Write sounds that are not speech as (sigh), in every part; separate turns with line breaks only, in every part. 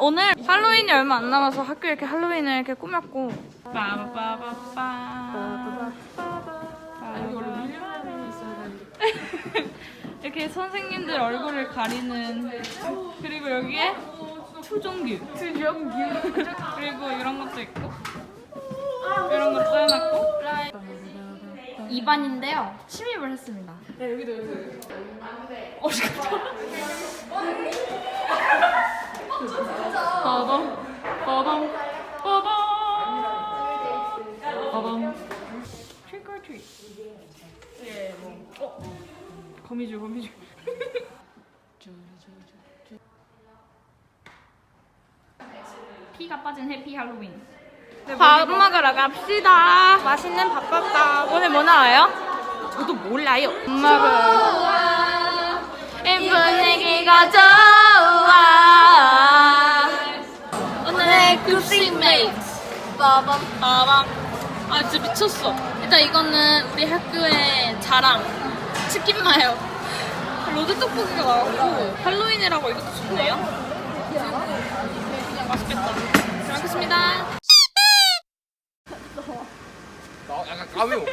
오늘 할로윈이 얼마 안 남아서 학교에 이렇게 할로윈을 이렇게 꾸몄고. 이렇게 선생님들 얼굴을 가리는. 그리고 여기에 투종규. 투종규 그리고 이런 것도 있고. 이런 것도 해놨고. 2반인데요. 침입을 했습니다. 네 여기도 여기도. 어 잠깐만 (laughs) 빠밤 빠밤 빠밤. 빠밤 트릭 or 트릭 예뭐 어? 거미줄 거미줄. 피가 빠진 해피 할로윈. 밥 먹으러 갑시다. 맛있는 밥밥밥 오늘 뭐 나와요? 저도 몰라요. 밥 먹으 빠밤 빠밤. 아 진짜 미쳤어. 일단 이거는 우리 학교의 자랑. 치킨 마요. 로드 떡볶이가 나왔고 할로윈이라고 이것도 좋네요. 맛있겠다. 잘 먹겠습니다.
나 약간 까메오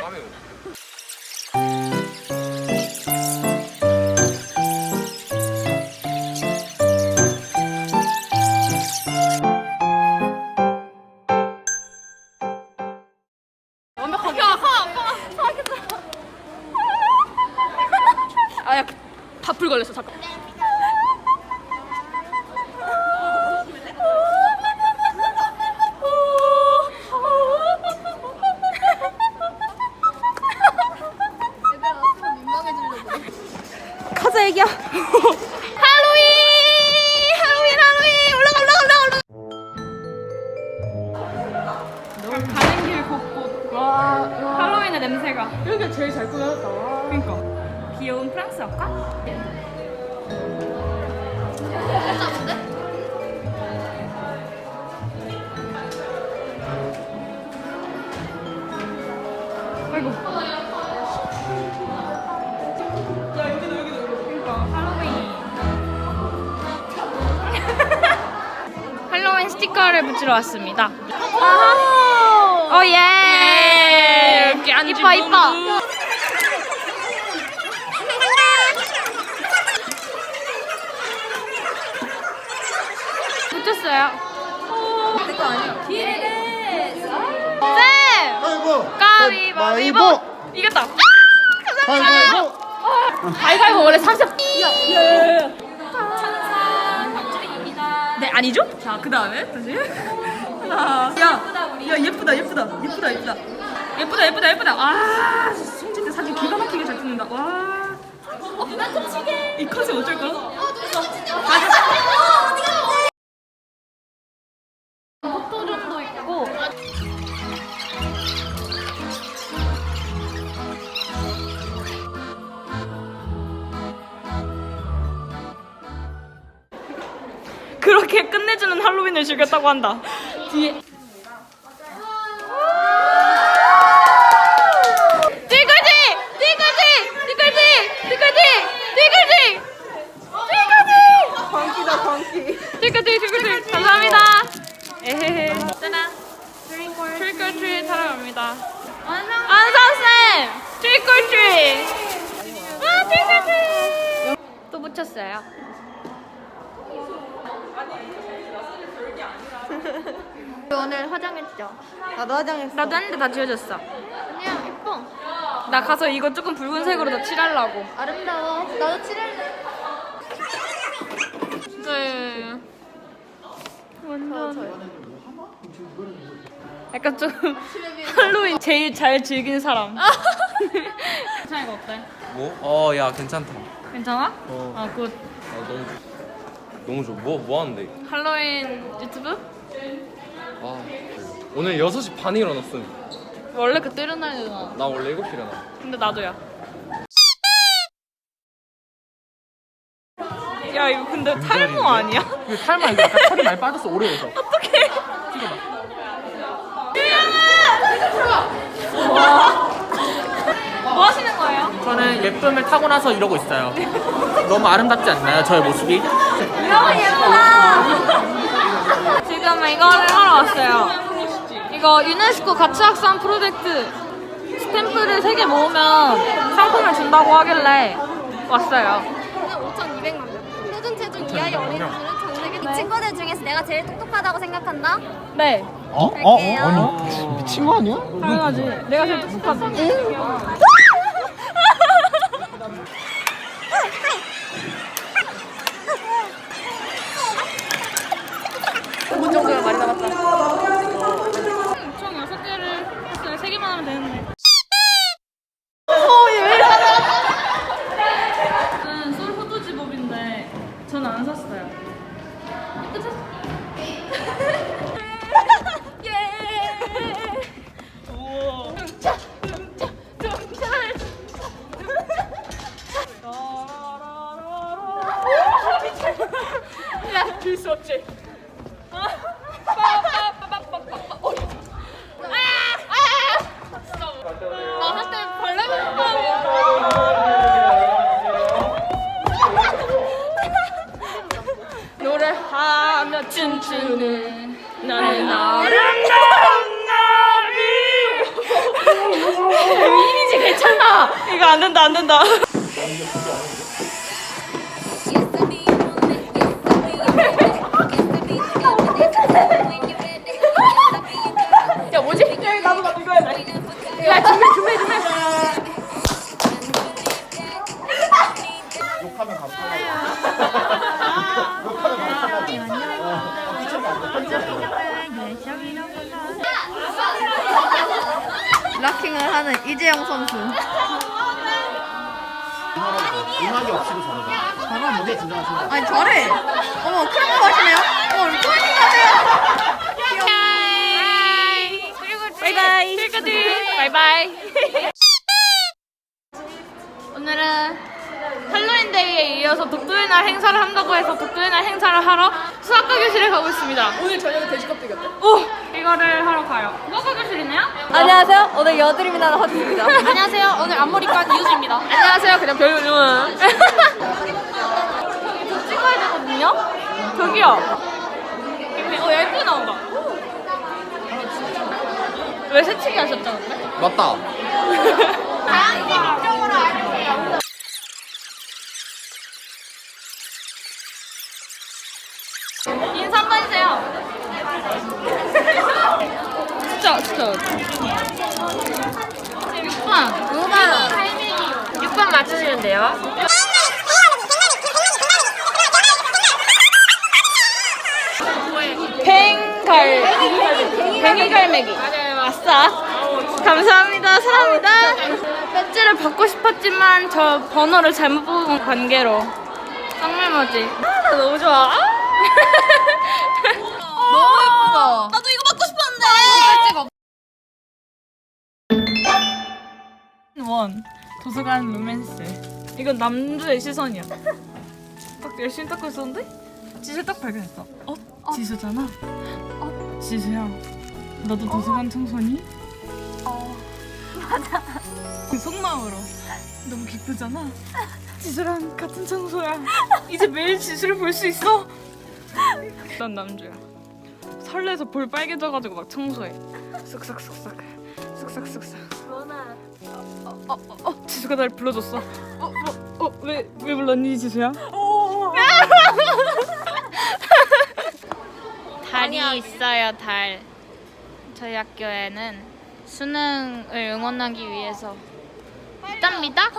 할로윈! 할로윈, 할로윈! 올라가, 올라가, 올라가, 올라가. 가는 길 곳곳. 할로윈의 냄새가.
여기가 제일 잘 꾸몄다. 와.
그러니까 귀여운 프랑스 학과? 아이고. 스티커를 붙이러 왔습니다. 오 예. 이렇게 안 이뻐 이뻐. 붙였어요. 내거 아니야. 쌤!
아이고
가위바위보! 이겼다.
아이고
가위바위보 원래 30. 네 아니죠?
자, 그 다음에 다시. 하나. 야, 야 예쁘다, 예쁘다, 예쁘다, 예쁘다. 예쁘다, 예쁘다, 예쁘다. 아, 송진대 사진 기가 막히게 잘 찍는다. 와. 어, 나 꽂히게. 이 컨셉 어쩔 거야?
포토존도 그렇게 끝내주는 할로윈을 즐겼다고 한다. 뒤에.
광기다, 광기.
감사합니다. 에헤헤. 짜란. 안성쌤! 트릭 올 트릿! 와, 올 트릿! 또 붙였어요.
오늘 화장했죠?
나도 화장했어.
나도 했는데 다 지워졌어.
그냥 예뻐.
나 가서 이거 조금 붉은색으로 더 칠하려고.
아름다워. 나도 칠할래.
네. 완전. 약간 좀 할로윈 제일 잘 즐긴 사람. (laughs) 괜찮아 이거 어때?
뭐? 어 야 괜찮다
괜찮아?
어
아, 굿.
아, 너무 좋 너무 좋아 뭐, 뭐 하는데
할로윈 유튜브?
아 오늘 6시 반에 일어났음
원래 그때 일어나야 되잖아.
나 원래 7시 일어나
근데 나도야. 야 이거 근데 탈모 아니야?
이거 탈마 이거 약간 털이 많이 빠졌어, 오래돼서. (laughs)
뭐 하시는 거예요?
저는 예쁨을 타고 나서 이러고 있어요. 너무 아름답지 않나요, 저의 모습이?
너무 예뻐. (laughs) 지금 이거를 하러 왔어요. 이거 유네스코 가치학산 프로젝트 스탬프를 3개 모으면 상품을 준다고 하길래 왔어요.
5,200만 명. 표준 체중 이하의 어린이들은 전 세계 이 친구들 중에서 내가 제일 똑똑하다고 생각한다.
네,
어? 어? 어? 아니 미친 거 아니야?
당연하지. 내가 제일 똑똑하지. 춤추는 나는 아름다운 나비 이미지 괜찮아. 이거 안 된다 안 된다
락킹을 하는 이재영 선수.
음악이 없이도 잘하잖아 잘하는 게 진정한 친구
아니 잘해. 어머 거 하시네요? 어머 리코딩 하세요.
바이바이 바이바이 오늘 이어서 독도의 날 행사를 한다고 해서 독도의 날 행사를 하러 수학과 교실에 가고 있습니다 오늘 저녁에 돼지 껍데기 어때? 오! 이거를 하러 가요 수학과 교실이네요?
안녕하세요. 오늘 여드름이나 허지입니다. (laughs)
안녕하세요 오늘 앞머리과 이유주입니다 안녕하세요 그냥 별명은 저기 저 찍어야 되거든요? 저기요 어 예쁘게 나온다 왜 새치기 하셨죠 근데?
맞다. (laughs)
인사 한 번 해주세요. 진짜, 진짜. 6번. 6번. 6번 맞추시면 돼요. 뱅갈. 뱅이갈매기. 맞아요. 아싸. 감사합니다. 사랑합니다. 배지를 받고 싶었지만 저 번호를 잘못 뽑은 관계로. 쌍물머지. 아, 나 너무 좋아.
너 (laughs) 나도 이거 받고 싶었는데.
원. 도서관 로맨스. 이건 남주의 시선이야. 딱 열심히 닦고 있었는데 지수 딱 발견했어. 어? 지수잖아. 어? 지수야 너도 도서관 청소니? 어. 맞아 그 속마음으로. 너무 기쁘잖아. 지수랑 같은 청소야. (laughs) 이제 매일 지수를 볼 수 있어? 난 남주야 설레서 볼 빨개져가지고 막 청소해 쓱싹쓱싹 쓱싹쓱싹 어, 어, 어, 지수가 날 불러줬어. 어, 어, 어, 왜, 왜 불렀니, 지수야? (laughs) 달이 있어요, 달. 저희 학교에는 수능을 응원하기 위해서 있답니다.